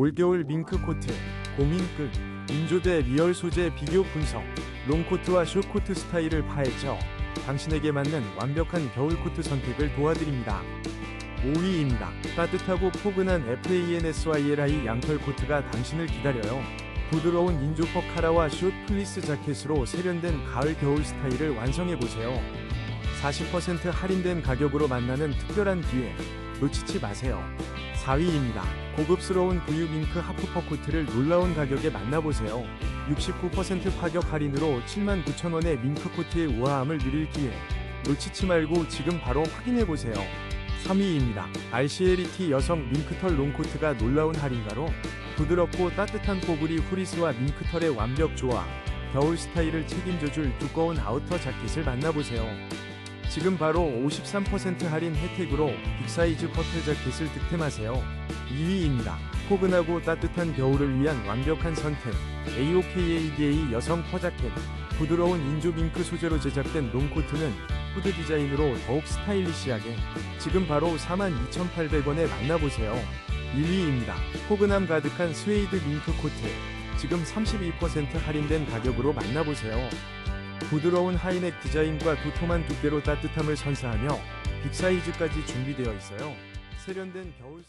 올겨울 밍크 코트, 고민 끝, 인조대 리얼 소재 비교 분석, 롱코트와 숏코트 스타일을 파헤쳐 당신에게 맞는 완벽한 겨울 코트 선택을 도와드립니다. 5위입니다. 따뜻하고 포근한 FANSYLI 양털 코트가 당신을 기다려요. 부드러운 인조퍼 카라와 숏 플리스 자켓으로 세련된 가을 겨울 스타일을 완성해보세요. 40% 할인된 가격으로 만나는 특별한 기회 놓치지 마세요. 4위입니다. 고급스러운 부유 밍크 하프퍼 코트를 놀라운 가격에 만나보세요. 69% 파격 할인으로 79,000원의 밍크 코트의 우아함을 누릴 기회 놓치지 말고 지금 바로 확인해보세요. 3위입니다. RCLET 여성 밍크털 롱코트가 놀라운 할인가로 부드럽고 따뜻한 포브리 후리스와 밍크털의 완벽 조화 겨울 스타일을 책임져줄 두꺼운 아우터 자켓을 만나보세요. 지금 바로 53% 할인 혜택으로 빅사이즈 퍼플 자켓을 득템하세요. 2위입니다. 포근하고 따뜻한 겨울을 위한 완벽한 선택. AOKADA 여성 퍼자켓. 부드러운 인조 밍크 소재로 제작된 롱코트는 후드 디자인으로 더욱 스타일리시하게 지금 바로 42,800원에 만나보세요. 1위입니다. 포근함 가득한 스웨이드 밍크 코트. 지금 32% 할인된 가격으로 만나보세요. 부드러운 하이넥 디자인과 도톰한 두께로 따뜻함을 선사하며 빅사이즈까지 준비되어 있어요. 세련된 겨울